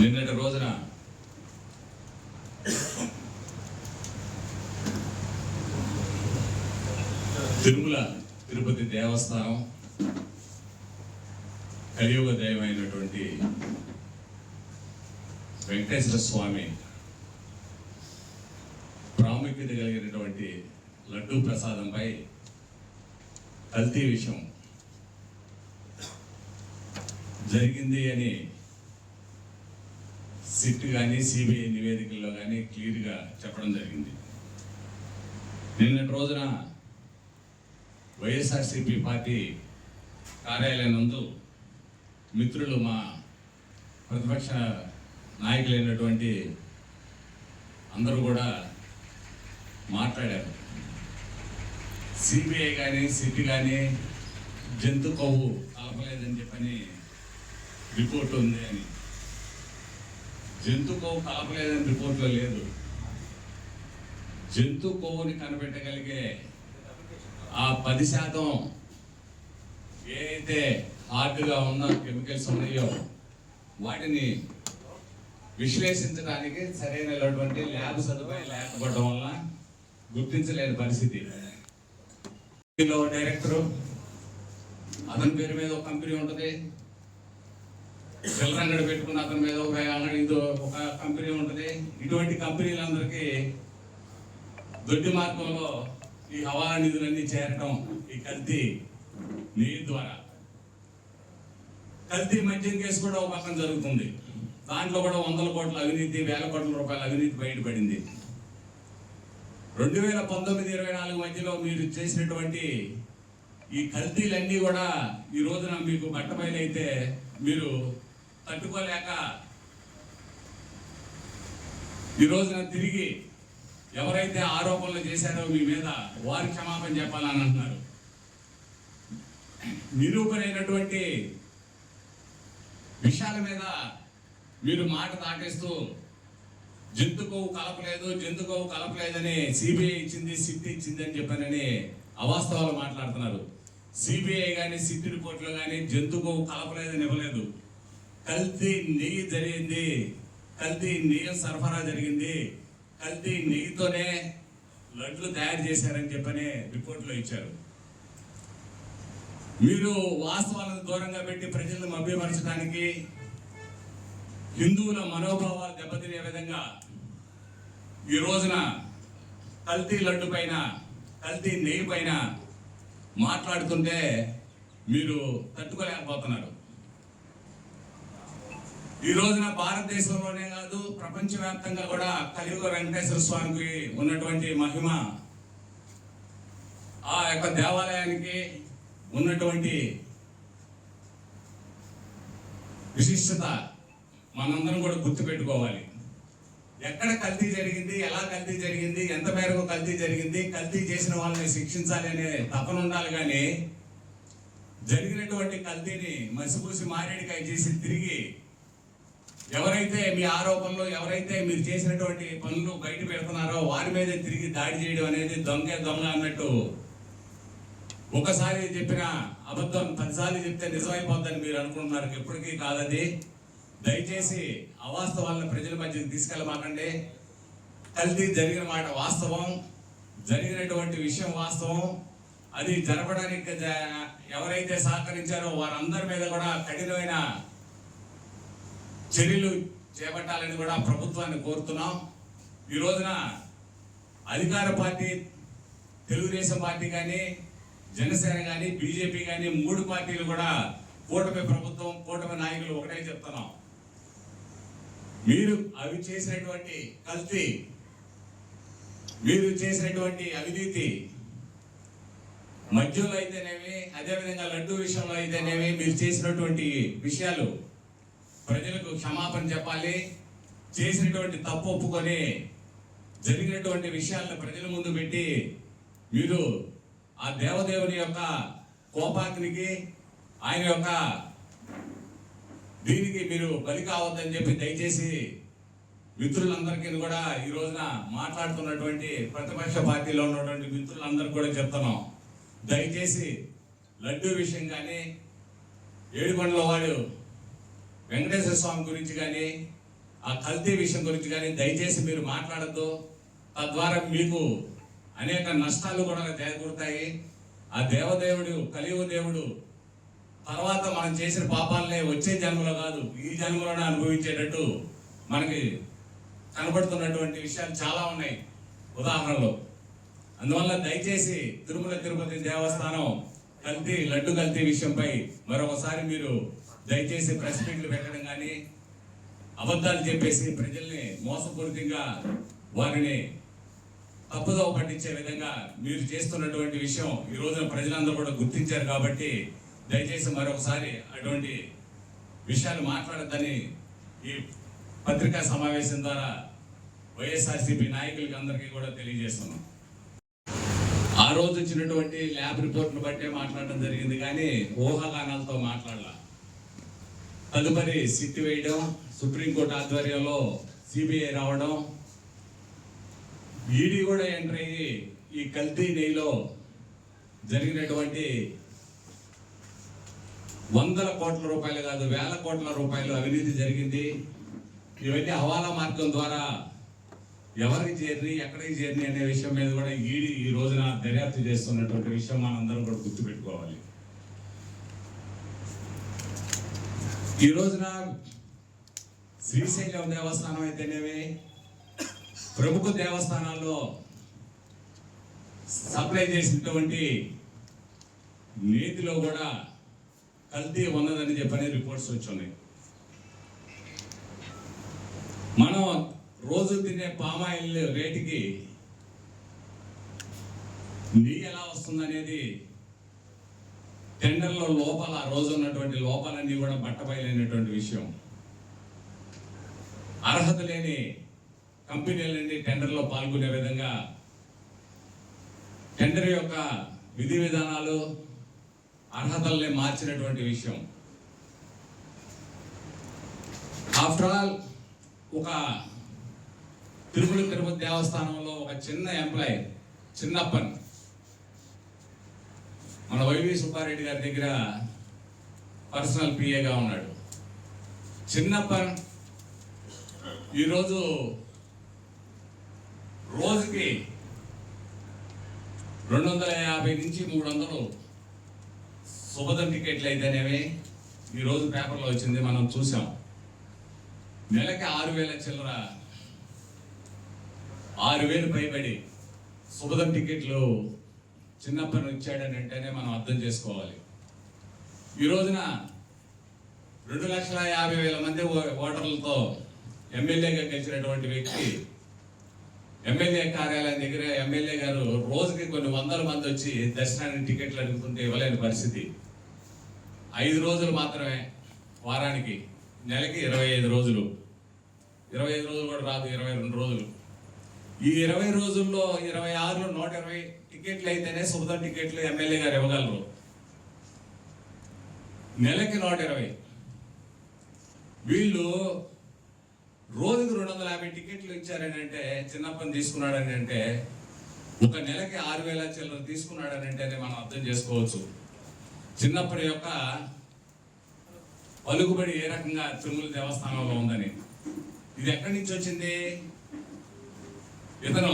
నిన్నటి రోజున తిరుమల తిరుపతి దేవస్థానం కలియుగ దైవమైనటువంటి వెంకటేశ్వర స్వామి ప్రాముఖ్యత కలిగినటువంటి లడ్డూ ప్రసాదంపై కల్తీ విషయం జరిగింది అని సిట్ కానీ సిబిఐ నివేదికల్లో కానీ క్లియర్గా చెప్పడం జరిగింది. నిన్నటి రోజున వైఎస్ఆర్సిపి పార్టీ కార్యాలయం నందు మిత్రులు మా ప్రతిపక్ష నాయకులైనటువంటి అందరూ కూడా మాట్లాడారు. సిబిఐ కానీ సిట్ కానీ జంతు కొవ్వు కలపలేదని చెప్పని రిపోర్ట్ ఉంది అని జంతు కొవ్వు కలపలేదని రిపోర్ట్లో లేదు. జంతు కొవ్వుని కనిపెట్టగలిగే ఆ పది శాతం ఏదైతే హార్డ్గా ఉన్న కెమికల్స్ ఉన్నాయో వాటిని విశ్లేషించడానికి సరైనటువంటి ల్యాబ్ సదుపాయం లేకపోవడం వల్ల గుర్తించలేని పరిస్థితి. డైరెక్టరు అతని పేరు మీద ఒక కంపెనీ ఉంటుంది. చిల్లర అంగడి పెట్టుకున్న అతని మీద ఒక అంగడి ఒక కంపెనీ ఉంటుంది. ఇటువంటి కంపెనీలందరికీ దొడ్డి మార్గంలో ఈ హవాలా నిధులన్నీ చేరటం ఈ కల్తీ నీరు ద్వారా. కల్తీ మద్యం కేసు కూడా ఒక పక్కన జరుగుతుంది. దాంట్లో కూడా వందల కోట్ల అవినీతి వేల కోట్ల రూపాయల అవినీతి బయటపడింది. రెండు వేల పంతొమ్మిది ఇరవై నాలుగు మధ్యలో మీరు చేసినటువంటి ఈ కల్తీలన్నీ కూడా ఈ రోజున మీకు బట్టబయలైతే మీరు తట్టుకోలేక ఈ రోజున తిరిగి ఎవరైతే ఆరోపణలు చేశారో మీ మీద వారి క్షమాపణ చెప్పాలని అంటున్నారు. నిరూపణైనటువంటి విషయాల మీద మీరు మాట దాటేస్తూ జంతుకోవు కలపలేదు జంతుకోవు కలపలేదని సిబిఐ ఇచ్చింది సిట్ ఇచ్చింది అని చెప్పానని అవాస్తవాలు మాట్లాడుతున్నారు. సిబిఐ కానీ సిట్ రిపోర్ట్లో కానీ జంతుకోవు కలపలేదని ఇవ్వలేదు. కల్తీ నెయ్యి జరిగింది. కల్తీ నెయ్యి సరఫరా జరిగింది. కల్తీ నెయ్యితోనే లడ్లు తయారు చేశారని చెప్పని రిపోర్ట్లో ఇచ్చారు. మీరు వాస్తవాలను దూరంగా పెట్టి ప్రజలను మభ్యపరచడానికి హిందువుల మనోభావాలు దెబ్బతినే విధంగా ఈ రోజున కల్తీ లడ్డు పైన కల్తీ నెయ్యి పైన మాట్లాడుతుంటే మీరు తట్టుకోలేకపోతున్నారు. ఈ రోజున భారతదేశంలోనే కాదు ప్రపంచవ్యాప్తంగా కూడా కలియుగ వెంకటేశ్వర స్వామికి ఉన్నటువంటి మహిమ. ఆ యొక్క దేవాలయానికి ఉన్నటువంటి విశిష్టత మనందరం కూడా గుర్తుపెట్టుకోవాలి. ఎక్కడ కల్తీ జరిగింది ఎలా కల్తీ జరిగింది ఎంత మేరకు కల్తీ జరిగింది కల్తీ చేసిన వాళ్ళని శిక్షించాలి అనే తపన ఉండాలి కానీ జరిగినటువంటి కల్తీని మసిపూసి మారేడికాయ చేసి తిరిగి ఎవరైతే మీ ఆరోపణలు ఎవరైతే మీరు చేసినటువంటి పనులు బయట పెడుతున్నారో వారి మీద తిరిగి దాడి చేయడం అనేది దొంగ దొంగ అన్నట్టు ఒకసారి చెప్పిన అబద్ధం పదిసార్లు చెప్తే నిజమైపోద్దని మీరు అనుకుంటున్నారు. ఎప్పటికీ కాదది. దయచేసి అవాస్తవాలను ప్రజల మధ్యకి తీసుకెళ్ళమాకండి. కలిసి జరిగిన మాట వాస్తవం. జరిగినటువంటి విషయం వాస్తవం. అది జరపడానికి ఎవరైతే సహకరించారో వారందరి మీద కూడా కఠినమైన చర్యలు చేపట్టాలని కూడా ప్రభుత్వాన్ని కోరుతున్నాం. ఈ రోజున అధికార పార్టీ తెలుగుదేశం పార్టీ కానీ జనసేన కానీ బీజేపీ కానీ మూడు పార్టీలు కూడా కూటమి ప్రభుత్వం కూటమి నాయకులు ఒకటే చెప్తున్నాం. మీరు అవి చేసినటువంటి కల్తీ మీరు చేసినటువంటి అవినీతి మద్యంలో అయితేనేమి అదేవిధంగా లడ్డు విషయంలో అయితేనేమి మీరు చేసినటువంటి విషయాలు ప్రజలకు క్షమాపణ చెప్పాలి. చేసినటువంటి తప్పు ఒప్పుకొని జరిగినటువంటి విషయాలను ప్రజల ముందు పెట్టి మీరు ఆ దేవదేవుని యొక్క కోపాగ్నికి ఆయన యొక్క దీనికి మీరు బలి కావద్దని చెప్పి దయచేసి మిత్రులందరికీ కూడా ఈ రోజున మాట్లాడుతున్నటువంటి ప్రతిపక్ష పార్టీలో ఉన్నటువంటి మిత్రులందరికీ కూడా చెప్తున్నాం. దయచేసి లడ్డూ విషయం కానీ ఏడుకొండల వాడు వెంకటేశ్వర స్వామి గురించి కానీ ఆ కల్తీ విషయం గురించి కానీ దయచేసి మీరు మాట్లాడద్దు. తద్వారా మీకు అనేక నష్టాలు కూడా చేకూరుతాయి. ఆ దేవదేవుడు కలియుగ దేవుడు తర్వాత మనం చేసిన పాపాలనే వచ్చే జన్మలో కాదు ఈ జన్మలోనే అనుభవించేటట్టు మనకి కనబడుతున్నటువంటి విషయాలు చాలా ఉన్నాయి ఉదాహరణలు. అందువల్ల దయచేసి తిరుమల తిరుపతి దేవస్థానం కల్తీ లడ్డు కల్తీ విషయంపై మరొకసారి మీరు దయచేసి ప్రెస్ మీట్లు పెట్టడం కానీ అబద్ధాలు చెప్పేసి ప్రజల్ని మోసపూరితంగా వారిని తప్పుదోవ పట్టించే విధంగా మీరు చేస్తున్నటువంటి విషయం ఈ రోజున ప్రజలందరూ కూడా గుర్తించారు కాబట్టి దయచేసి మరొకసారి అటువంటి విషయాలు మాట్లాడద్దని ఈ పత్రికా సమావేశం ద్వారా వైఎస్ఆర్సీపీ నాయకులకి అందరికీ కూడా తెలియజేస్తున్నాం. ఆ రోజు వచ్చినటువంటి ల్యాబ్ రిపోర్ట్ను బట్టే మాట్లాడడం జరిగింది కానీ ఊహాగానాలతో మాట్లాడాల. తదుపరి సిట్ వేయడం సుప్రీంకోర్టు ఆధ్వర్యంలో సిబిఐ రావడం. ఈడీ కూడా ఎంటర్ అయ్యి ఈ కల్తీ నెయ్యిలో జరిగినటువంటి వందల కోట్ల రూపాయలు కాదు వేల కోట్ల రూపాయలు అవినీతి జరిగింది. ఇవన్నీ హవాలా మార్గం ద్వారా ఎవరికి చేరి ఎక్కడికి చేరిని అనే విషయం మీద కూడా ఈడీ ఈ రోజున దర్యాప్తు చేస్తున్నటువంటి విషయం మనందరం కూడా గుర్తుపెట్టుకోవాలి. ఈ రోజున శ్రీశైలం దేవస్థానం అయితేనేమి? ప్రముఖ దేవస్థానాల్లో సప్లై చేసినటువంటి నీతిలో కూడా కల్తీ ఉన్నదని చెప్పని రిపోర్ట్స్ వచ్చున్నాయి. మనం రోజు తినే పామాయిల్ రేటుకి నెయ్యి ఎలా వస్తుందనేది టెండర్లో లోపల ఆ రోజు ఉన్నటువంటి లోపాలన్నీ కూడా బట్టబయలైనటువంటి విషయం. అర్హత లేని కంపెనీలన్నీ టెండర్లో పాల్గొనే విధంగా టెండర్ యొక్క విధి విధానాలు అర్హతల్ని మార్చినటువంటి విషయం. ఆఫ్టర్ ఆల్ ఒక తిరుమల తిరుపతి దేవస్థానంలో ఒక చిన్న ఎంప్లాయ్ చిన్నప్పని మన వైవి సుబ్బారెడ్డి గారి దగ్గర పర్సనల్ పిఏగా ఉన్నాడు. చిన్నప్ప ఈరోజు రోజుకి రెండు వందల యాభై నుంచి మూడు వందలు శుభదం టికెట్లు అయితేనేవి ఈరోజు పేపర్లో వచ్చింది మనం చూసాం. నెలకి ఆరు వేల చిల్లర ఆరు వేలు పైబడి శుభదం టికెట్లు చిన్నప్పటి ఇచ్చాడని అంటేనే మనం అర్థం చేసుకోవాలి. ఈ రోజున రెండు లక్షల యాభై వేల మంది ఓ- ఓటర్లతో ఎమ్మెల్యేగా గెలిచినటువంటి వ్యక్తి ఎమ్మెల్యే కార్యాలయం దగ్గర ఎమ్మెల్యే గారు రోజుకి కొన్ని వందల మంది వచ్చి దర్శనానికి టికెట్లు అడుగుతుంటే ఇవ్వలేని పరిస్థితి. ఐదు రోజులు మాత్రమే వారానికి నెలకి ఇరవై ఐదు రోజులు. ఇరవై ఐదు రోజులు కూడా రాదు ఇరవై రెండు రోజులు. ఈ ఇరవై రోజుల్లో ఇరవై ఆరులో నూట ఇరవై టికెట్లు అయితేనే సుభద టికెట్లు ఎమ్మెల్యే గారు ఇవ్వగలరు. నెలకి నూట ఇరవై. వీళ్ళు రోజుకు రెండు వందల యాభై టికెట్లు ఇచ్చారని అంటే చిన్నప్పని తీసుకున్నాడని అంటే ఒక నెలకి ఆరు వేల చిల్లర తీసుకున్నాడని అంటేనే మనం అర్థం చేసుకోవచ్చు. చిన్నప్పటి యొక్క పలుకుబడి ఏ రకంగా తిరుమల దేవస్థానంలో ఉందని. ఇది ఎక్కడి నుంచి వచ్చింది? ఇతను